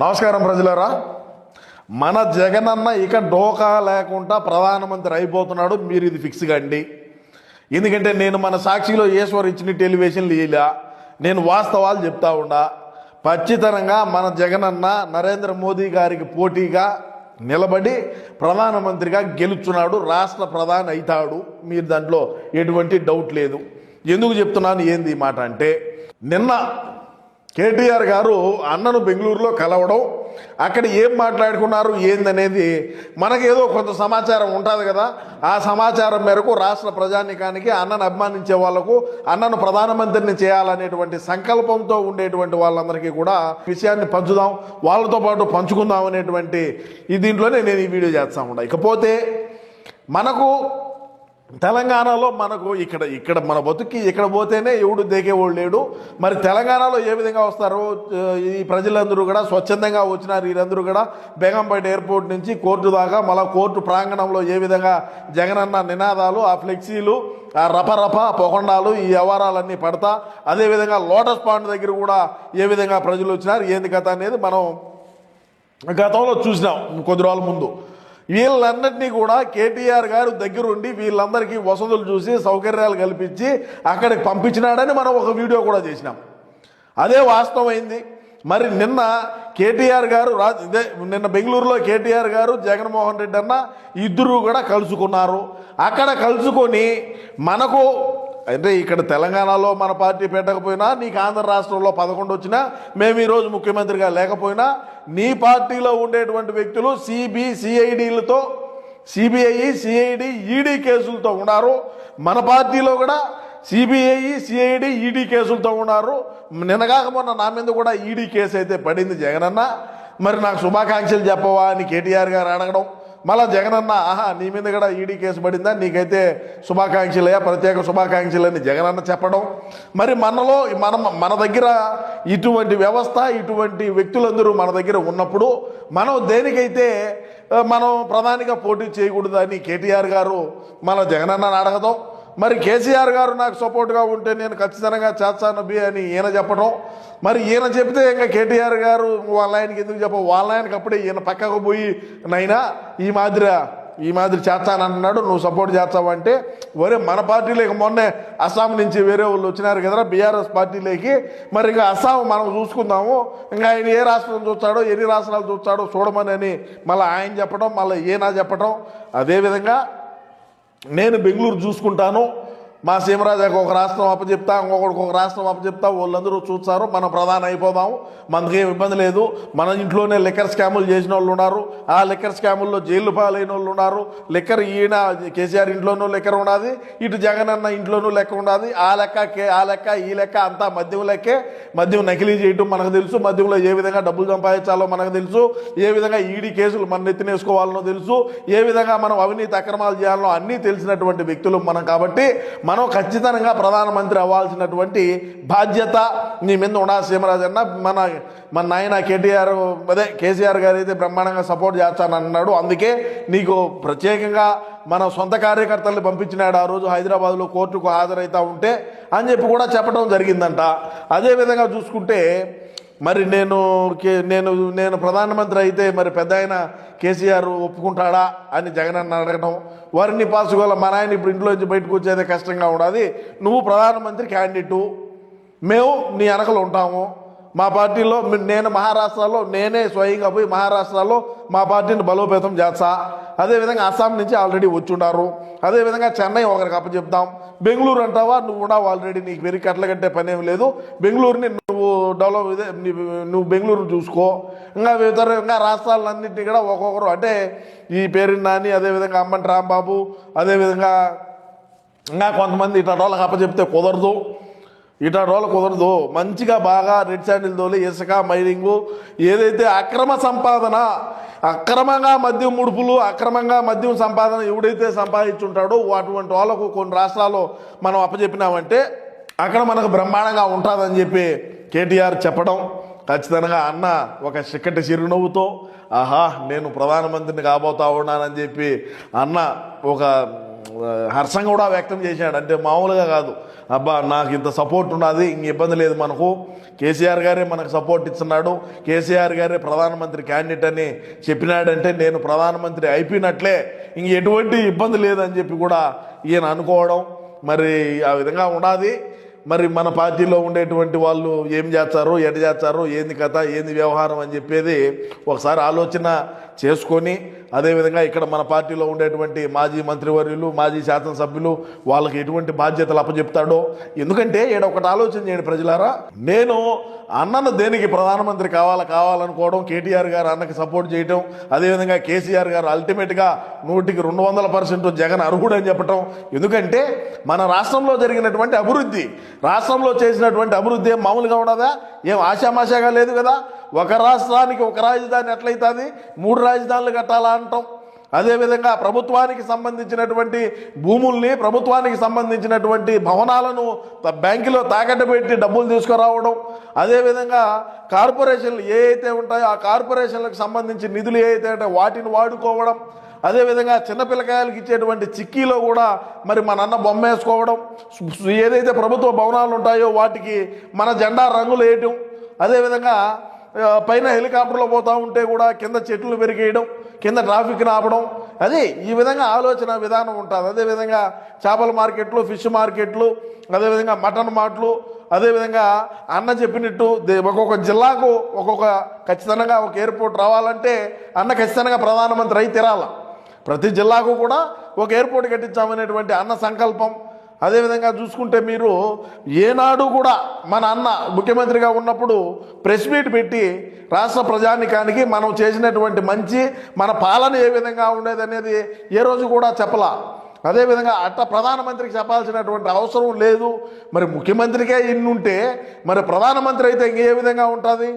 నమస్కారం ప్రజలారా. మన జగనన్న ఇక డోకా లేకుండా ప్రధానమంత్రి అయిపోతున్నాడు. మీరు ఇది ఫిక్స్ కండి. ఎందుకంటే నేను మన సాక్షిలో ఈశ్వర్ ఇచ్చిన టెలివిజన్ లీలా. నేను వాస్తవాలు చెప్తా ఉండా. ఖచ్చితంగా మన జగనన్న నరేంద్ర మోదీ గారికి పోటీగా నిలబడి ప్రధానమంత్రిగా గెలుచున్నాడు. రాష్ట్ర ప్రధాని అవుతాడు. మీరు దాంట్లో ఎటువంటి డౌట్ లేదు. ఎందుకు చెప్తున్నాను? ఏంది మాట అంటే నిన్న కేటీఆర్ గారు అన్నను బెంగళూరులో కలవడం అక్కడ ఏం మాట్లాడుకున్నారు ఏందనేది మనకేదో కొంత సమాచారం ఉంటుంది కదా. ఆ సమాచారం మేరకు రాష్ట్ర ప్రజానికానికి అన్నను అభిమానించే వాళ్ళకు అన్నను ప్రధానమంత్రిని చేయాలనేటువంటి సంకల్పంతో ఉండేటువంటి వాళ్ళందరికీ కూడా విషయాన్ని పంచుదాం వాళ్ళతో పాటు పంచుకుందాం అనేటువంటి ఈ దీంట్లోనే నేను ఈ వీడియో చేస్తా ఉన్నా. ఇకపోతే మనకు తెలంగాణలో మనకు ఇక్కడ ఇక్కడ మన బతుక్కి ఇక్కడ పోతేనే ఎవడు దేకేవాడు లేడు. మరి తెలంగాణలో ఏ విధంగా వస్తారు ఈ ప్రజలందరూ కూడా స్వచ్ఛందంగా వచ్చినారు. వీరందరూ కూడా బేగంపేట ఎయిర్పోర్ట్ నుంచి కోర్టు దాకా మళ్ళీ కోర్టు ప్రాంగణంలో ఏ విధంగా జగనన్న నినాదాలు ఆ ఫ్లెక్సీలు ఆ రపరప పొగండాలు ఈ వ్యవహారాలన్నీ పడతా అదేవిధంగా లోటస్ పాండ్ దగ్గర కూడా ఏ విధంగా ప్రజలు వచ్చినారు ఏంది కథ అనేది మనం గతంలో చూసినాం కొద్ది రోజుల ముందు. వీళ్ళన్నింటినీ కూడా కేటీఆర్ గారు దగ్గరుండి వీళ్ళందరికీ వసతులు చూసి సౌకర్యాలు కల్పించి అక్కడికి పంపించినాడని మనం ఒక వీడియో కూడా చేసినాం. అదే వాస్తవమైంది. మరి నిన్న కేటీఆర్ గారు రా ఇదే నిన్న బెంగళూరులో కేటీఆర్ గారు జగన్మోహన్ రెడ్డి అన్న ఇద్దరు కూడా కలుసుకున్నారు. అక్కడ కలుసుకొని మనకు అంటే ఇక్కడ తెలంగాణలో మన పార్టీ పెట్టకపోయినా నీకు ఆంధ్ర రాష్ట్రంలో పదకొండు వచ్చినా మేము ఈరోజు ముఖ్యమంత్రిగా లేకపోయినా నీ పార్టీలో ఉండేటువంటి వ్యక్తులు CB సిఐడిలతో C B I C I D E D కేసులతో ఉన్నారు. మన పార్టీలో కూడా సిబిఐ సిఐడి ఈడీ కేసులతో ఉన్నారు. నిన్నగాక మొన్న నా మీద కూడా ఈడీ కేసు అయితే పడింది జగనన్న. మరి నాకు శుభాకాంక్షలు చెప్పవా అని కేటీఆర్ గారు అడగడం. మళ్ళా జగనన్న ఆహా నీ మీద కూడా ఈడీ కేసు పడిందా? నీకైతే శుభాకాంక్షలయ్యా ప్రత్యేక శుభాకాంక్షలని జగనన్న చెప్పడం. మరి మనలో మన మన దగ్గర ఇటువంటి వ్యవస్థ ఇటువంటి వ్యక్తులందరూ మన దగ్గర ఉన్నప్పుడు మనం దేనికైతే మనం ప్రధానిగా పోటీ చేయకూడదని కేటీఆర్ గారు మన జగనన్నని అడగదాం మరి కేసీఆర్ గారు నాకు సపోర్ట్గా ఉంటే నేను ఖచ్చితంగా చేస్తాను బి అని ఈయన చెప్పడం. మరి ఈయన చెప్తే ఇంకా కేటీఆర్ గారు వాళ్ళ ఆయనకి ఎందుకు చెప్ప వాళ్ళ ఆయనకి అప్పుడే ఈయన పక్కకు పోయి నైనా ఈ మాదిరి ఈ మాదిరి చేస్తానంటున్నాడు నువ్వు సపోర్ట్ చేస్తావంటే వరే మన పార్టీలోకి మొన్నే అస్సాం నుంచి వేరే వాళ్ళు వచ్చినారు కదా బీఆర్ఎస్ పార్టీలోకి. మరి ఇంకా అస్సాం మనం చూసుకుందాము. ఇంకా ఆయన ఏ రాష్ట్రం చూస్తాడో ఎన్ని రాష్ట్రాలు చూస్తాడో చూడమని అని మళ్ళీ ఆయన చెప్పడం మళ్ళీ ఈయన చెప్పడం. అదేవిధంగా నేను బెంగళూరు చూసుకుంటాను. మా సీమరాజాకి ఒక రాష్ట్రం అప్పచెప్తా ఇంకొకటికి ఒక రాష్ట్రం అప్పచెప్తా వాళ్ళందరూ చూస్తారు మనం ప్రధాన అయిపోదాము మనకేం ఇబ్బంది లేదు మన ఇంట్లోనే లిక్కర్ స్కాములు చేసిన వాళ్ళు ఉన్నారు ఆ లిక్కర్ స్కాముల్లో జైలు పాలైన వాళ్ళు ఉన్నారు లిక్కర్ ఈయన కేసీఆర్ ఇంట్లోనూ లిక్కర్ ఉన్నది ఇటు జగన్ అన్న ఇంట్లోనూ లెక్క ఉన్నది ఆ లెక్క కే- ఆ లెక్క ఈ లెక్క అంతా మద్యం లెక్కే మద్యం నకిలీ చేయటం మనకు తెలుసు మద్యంలో ఏ విధంగా డబ్బులు సంపాదించాలో మనకు తెలుసు ఏ విధంగా ఈడీ కేసులు మన నెత్తినేసుకోవాలనో తెలుసు ఏ విధంగా మనం అవినీతి అక్రమాలు చేయాలనో అన్నీ తెలిసినటువంటి వ్యక్తులు మనం కాబట్టి మనం ఖచ్చితంగా ప్రధానమంత్రి అవ్వాల్సినటువంటి బాధ్యత నీ మీద ఉన్నా సీమరాజు అన్న. మన మన నాయన కేటీఆర్ అదే కేసీఆర్ గారు అయితే బ్రహ్మాండంగా సపోర్ట్ చేస్తానన్నాడు. అందుకే నీకు ప్రత్యేకంగా మన సొంత కార్యకర్తల్ని పంపించినాడు ఆ రోజు హైదరాబాద్లో కోర్టుకు హాజరైతా ఉంటే అని చెప్పి కూడా చెప్పడం జరిగిందంట. అదేవిధంగా చూసుకుంటే మరి నేను కే- నేను నేను ప్రధానమంత్రి అయితే మరి పెద్ద ఆయన కేసీఆర్ ఒప్పుకుంటాడా అని జగన్ అన్న అడగడం వారిని పాసుకోవాలి మన ఆయన ఇప్పుడు ఇంట్లో నుంచి బయటకు వచ్చేదే కష్టంగా ఉండదు నువ్వు ప్రధానమంత్రి క్యాండిడేటు. మేము నీ వెనకలు ఉంటాము. మా పార్టీలో నేను మహారాష్ట్రలో నేనే స్వయంగా పోయి మహారాష్ట్రలో మా పార్టీని బలోపేతం చేస్తా. అదేవిధంగా అస్సాం నుంచి ఆల్రెడీ వచ్చుండారు. అదేవిధంగా చెన్నై ఒకరికి అప్పచెప్తాం. బెంగళూరు అంటావా? నువ్వు ఉండవు ఆల్రెడీ నీకు వెరీ కట్ల కట్టే పని ఏం లేదు. బెంగళూరుని నువ్వు డెవలప్ ఇదే నీ- నువ్వు బెంగళూరు చూసుకో. ఇంకా ఇతర ఇంకా రాష్ట్రాలన్నింటినీ కూడా ఒక్కొక్కరు అంటే ఈ పేరుని నాని అదేవిధంగా అమ్మంటి రాంబాబు అదేవిధంగా ఇంకా కొంతమంది ఇట్లా డెవలప్ అప్పచెప్తే కుదరదు. ఇటా రోజులు కుదరదు. మంచిగా బాగా రెడ్ శాండిల్ తోలి ఇసుక మైనింగు ఏదైతే అక్రమ సంపాదన అక్రమంగా మద్యం ముడుపులు అక్రమంగా మద్యం సంపాదన ఎవడైతే సంపాదించుంటాడో అటువంటి వాళ్ళకు కొన్ని రాష్ట్రాల్లో మనం అప్పచెప్పినామంటే అక్కడ మనకు బ్రహ్మాండంగా ఉంటుందని చెప్పి కేటీఆర్ చెప్పడం. ఖచ్చితంగా అన్న ఒక చిక్కటి చిరునవ్వుతో ఆహా నేను ప్రధానమంత్రిని కాబోతా ఉన్నానని చెప్పి అన్న ఒక హర్షం కూడా వ్యక్తం చేశాడు. అంటే మామూలుగా కాదు. అబ్బా నాకు ఇంత సపోర్ట్ ఉన్నది ఇంక ఇబ్బంది లేదు మనకు. కేసీఆర్ గారే మనకు సపోర్ట్ ఇస్తున్నాడు. కేసీఆర్ గారే ప్రధానమంత్రి క్యాండిడేట్ అని చెప్పినాడంటే నేను ప్రధానమంత్రి అయిపోయినట్లే. ఇంక ఎటువంటి ఇబ్బంది లేదని చెప్పి కూడా ఈయన అనుకోవడం మరి ఆ విధంగా ఉండాది. మరి మన పార్టీలో ఉండేటువంటి వాళ్ళు ఏం చేస్తారు ఎట చేస్తారు ఏంది కథ ఏంది వ్యవహారం అని చెప్పేది ఒకసారి ఆలోచన చేసుకొని అదేవిధంగా ఇక్కడ మన పార్టీలో ఉండేటువంటి మాజీ మంత్రివర్యులు మాజీ శాసనసభ్యులు వాళ్ళకి ఎటువంటి బాధ్యతలు అప్పచెప్తాడో ఎందుకంటే ఈడ ఒకటి ఆలోచన చేయండి ప్రజలారా. నేను అన్నను దేనికి ప్రధానమంత్రి కావాలా కావాలనుకోవడం కేటీఆర్ గారు అన్నకి సపోర్ట్ చేయటం అదేవిధంగా కేసీఆర్ గారు అల్టిమేట్గా నూటికి రెండు వందల పర్సెంట్ జగన్ అర్హుడు అని చెప్పటం. ఎందుకంటే మన రాష్ట్రంలో జరిగినటువంటి అభివృద్ధి రాష్ట్రంలో చేసినటువంటి అభివృద్ధి ఏం మామూలుగా ఉండదా? ఏం ఆశామాషాగా లేదు కదా? ఒక రాష్ట్రానికి ఒక రాజధాని ఎట్లయితుంది? మూడు రాజధానులు కట్టాలా అంటాం. అదేవిధంగా ప్రభుత్వానికి సంబంధించినటువంటి భూముల్ని ప్రభుత్వానికి సంబంధించినటువంటి భవనాలను బ్యాంకులో తాకట్టు పెట్టి డబ్బులు తీసుకురావడం. అదేవిధంగా కార్పొరేషన్లు ఏ అయితే ఉంటాయో ఆ కార్పొరేషన్లకు సంబంధించి నిధులు ఏ అయితే ఉంటాయో వాటిని వాడుకోవడం. అదేవిధంగా చిన్నపిల్లకాయలకి ఇచ్చేటువంటి చిక్కీలో కూడా మరి మన అన్న బొమ్మ వేసుకోవడం. ఏదైతే ప్రభుత్వ భవనాలు ఉంటాయో వాటికి మన జెండా రంగులు వేయటం. అదేవిధంగా పైన హెలికాప్టర్లో పోతూ ఉంటే కూడా కింద చెట్లు పెరిగేయడం కింద ట్రాఫిక్ని ఆపడం అది ఈ విధంగా ఆలోచన విధానం ఉంటుంది. అదేవిధంగా చేపల మార్కెట్లు ఫిష్ మార్కెట్లు అదేవిధంగా మటన్ మార్ట్లు అదేవిధంగా అన్న చెప్పినట్టు దే- ఒక్కొక్క జిల్లాకు ఒక్కొక్క ఖచ్చితంగా ఒక ఎయిర్పోర్ట్ రావాలంటే అన్న ఖచ్చితంగా ప్రధానమంత్రి అయి తీరాల. ప్రతి జిల్లాకు కూడా ఒక ఎయిర్పోర్ట్ కట్టించామనేటువంటి అన్న సంకల్పం అదేవిధంగా చూసుకుంటే మీరు ఏనాడు కూడా మన అన్న ముఖ్యమంత్రిగా ఉన్నప్పుడు ప్రెస్ మీట్ పెట్టి రాష్ట్ర ప్రజానికానికి మనం చేసినటువంటి మంచి మన పాలన ఏ విధంగా ఉండేది అనేది ఏ రోజు కూడా చెప్పలా. అదేవిధంగా అట్ట ప్రధానమంత్రికి చెప్పాల్సినటువంటి అవసరం లేదు. మరి ముఖ్యమంత్రికే ఇన్నుంటే మరి ప్రధానమంత్రి అయితే ఇంకే ఏ విధంగా ఉంటుంది?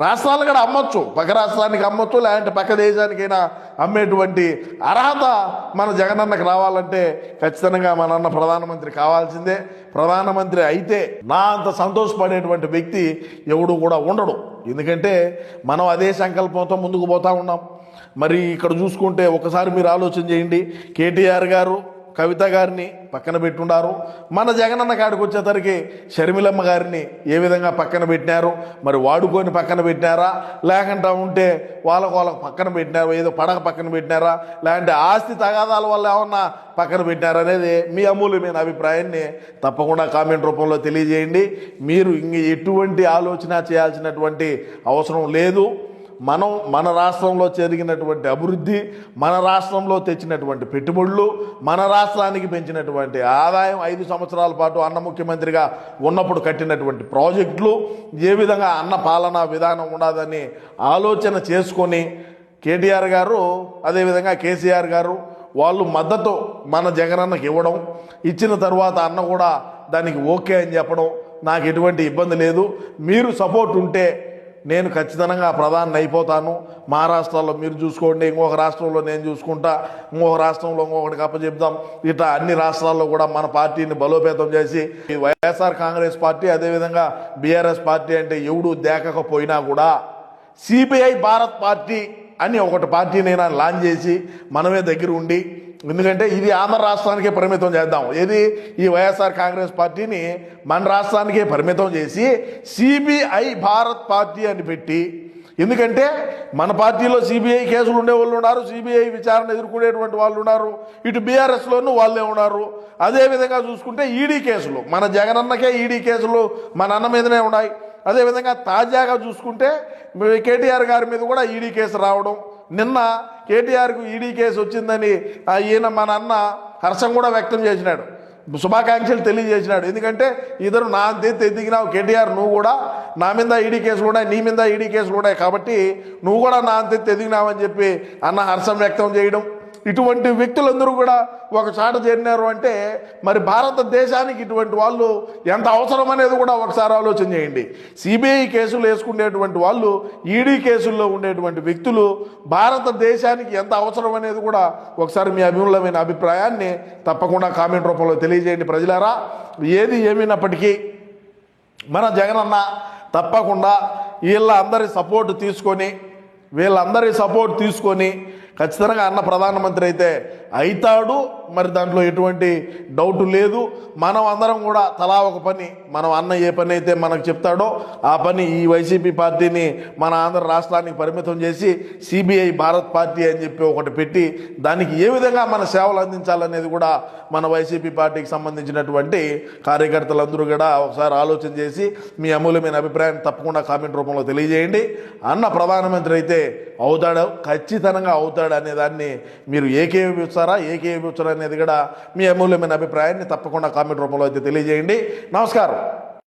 రాష్ట్రాలు కూడా అమ్మొచ్చు. పక్క రాష్ట్రానికి అమ్మొచ్చు లేదంటే పక్క దేశానికైనా అమ్మేటువంటి అర్హత మన జగనన్నకి రావాలంటే ఖచ్చితంగా మన అన్న ప్రధానమంత్రి కావాల్సిందే. ప్రధానమంత్రి అయితే నా అంత సంతోషపడేటువంటి వ్యక్తి ఎవడు కూడా ఉండడు. ఎందుకంటే మనం అదే సంకల్పంతో ముందుకు పోతా ఉన్నాం. మరి ఇక్కడ చూసుకుంటే ఒకసారి మీరు ఆలోచన చేయండి. కేటీఆర్ గారు కవిత గారిని పక్కన పెట్టున్నారు. మన జగనన్న కాడికి వచ్చేసరికి షర్మిలమ్మ గారిని ఏ విధంగా పక్కన పెట్టినారు? మరి వాడుకొని పక్కన పెట్టినారా? లేకుండా ఉంటే వాళ్ళకు వాళ్ళకు పక్కన పెట్టినారు? ఏదో పడక పక్కన పెట్టినారా? లేదంటే ఆస్తి తగాదాల వల్ల ఏమన్నా పక్కన పెట్టినారా అనేది మీ అమూల్యమైన అభిప్రాయాన్ని తప్పకుండా కామెంట్ రూపంలో తెలియజేయండి. మీరు ఇంక ఎటువంటి ఆలోచన చేయాల్సినటువంటి అవసరం లేదు. మనం మన రాష్ట్రంలో జరిగినటువంటి అభివృద్ధి మన రాష్ట్రంలో తెచ్చినటువంటి పెట్టుబడులు మన రాష్ట్రానికి పెంచినటువంటి ఆదాయం ఐదు సంవత్సరాల పాటు అన్న ముఖ్యమంత్రిగా ఉన్నప్పుడు కట్టినటువంటి ప్రాజెక్టులు ఏ విధంగా అన్న పాలనా విధానం ఉండదని ఆలోచన చేసుకొని కేటీఆర్ గారు అదేవిధంగా కేసీఆర్ గారు వాళ్ళు మద్దతు మన జగనన్నకి ఇవ్వడం ఇచ్చిన తర్వాత అన్న కూడా దానికి ఓకే అని చెప్పడం నాకు ఎటువంటి ఇబ్బంది లేదు. మీరు సపోర్ట్ ఉంటే నేను ఖచ్చితంగా ప్రధాని అయిపోతాను. మహారాష్ట్రలో మీరు చూసుకోండి ఇంకొక రాష్ట్రంలో నేను చూసుకుంటా ఇంకొక రాష్ట్రంలో ఇంకొకటికి అప్పచెప్తాం. ఇట్లా అన్ని రాష్ట్రాల్లో కూడా మన పార్టీని బలోపేతం చేసి ఈ Y S R Congress party అదేవిధంగా బీఆర్ఎస్ పార్టీ అంటే ఎవడు దేకకపోయినా కూడా సిపిఐ భారత్ పార్టీ అని ఒకటి పార్టీనైనా లాంచ్ చేసి మనమే దగ్గర ఉండి ఎందుకంటే ఇది ఆంధ్ర రాష్ట్రానికే పరిమితం చేద్దాం. ఏది? ఈ వైఎస్ఆర్ కాంగ్రెస్ పార్టీని మన రాష్ట్రానికే పరిమితం చేసి సిబిఐ భారత్ పార్టీ అని పెట్టి ఎందుకంటే మన పార్టీలో సిబిఐ కేసులు ఉండే వాళ్ళు ఉన్నారు సిబిఐ విచారణ ఎదుర్కొనేటువంటి వాళ్ళు ఉన్నారు ఇటు బీఆర్ఎస్లోనూ వాళ్ళే ఉన్నారు. అదేవిధంగా చూసుకుంటే ఈడీ కేసులు మన జగనన్నకే ఈడీ కేసులు మన అన్న మీదనే ఉన్నాయి. అదేవిధంగా తాజాగా చూసుకుంటే కేటీఆర్ గారి మీద కూడా ఈడీ కేసు రావడం నిన్న కేటీఆర్కు ఈడీ కేసు వచ్చిందని ఈయన మన అన్న హర్షం కూడా వ్యక్తం చేసినాడు. శుభాకాంక్షలు తెలియజేసినాడు. ఎందుకంటే ఇద్దరు నా అంతే ఎదిగినావు కేటీఆర్ నువ్వు కూడా నా మీద ఈడీ కేసులు ఉన్నాయి నీ మీద ఈడీ కేసులు ఉన్నాయి కాబట్టి నువ్వు కూడా నా అంతెత్తు ఎదిగినావని చెప్పి అన్న హర్షం వ్యక్తం చేయడం ఇటువంటి వ్యక్తులందరూ కూడా ఒక చాట చేరినారు అంటే మరి భారతదేశానికి ఇటువంటి వాళ్ళు ఎంత అవసరం అనేది కూడా ఒకసారి ఆలోచన చేయండి. సిబిఐ కేసులు వేసుకునేటువంటి వాళ్ళు ఈడీ కేసుల్లో ఉండేటువంటి వ్యక్తులు భారతదేశానికి ఎంత అవసరం అనేది కూడా ఒకసారి మీ అభిమూలమైన అభిప్రాయాన్ని తప్పకుండా కామెంట్ రూపంలో తెలియజేయండి ప్రజలారా. ఏది ఏమైనప్పటికీ మన జగనన్న తప్పకుండా వీళ్ళ అందరి సపోర్ట్ తీసుకొని వీళ్ళందరి సపోర్ట్ తీసుకొని ఖచ్చితంగా అన్న ప్రధానమంత్రి అయితే అవుతాడు మరి దాంట్లో ఎటువంటి డౌట్ లేదు. మనం అందరం కూడా తలా ఒక పని మనం అన్న ఏ పని అయితే మనకు చెప్తాడో ఆ పని ఈ వైసీపీ పార్టీని మన ఆంధ్ర రాష్ట్రానికి పరిమితం చేసి సిబిఐ భారత్ పార్టీ అని చెప్పి ఒకటి పెట్టి దానికి ఏ విధంగా మన సేవలు అందించాలనేది కూడా మన వైసీపీ పార్టీకి సంబంధించినటువంటి కార్యకర్తలందరూ కూడా ఒకసారి ఆలోచన చేసి మీ అమూల్యమైన అభిప్రాయం తప్పకుండా కామెంట్ రూపంలో తెలియజేయండి. అన్న ప్రధానమంత్రి అయితే అవుతాడు ఖచ్చితంగా అవుతాడు అనే దాన్ని మీరు ఏకీభవిస్తారా ఏకీభవిస్తారా అనేది కూడా మీ అమూల్యమైన అభిప్రాయాన్ని తప్పకుండా కామెంట్ రూపంలో అయితే తెలియజేయండి. నమస్కారం.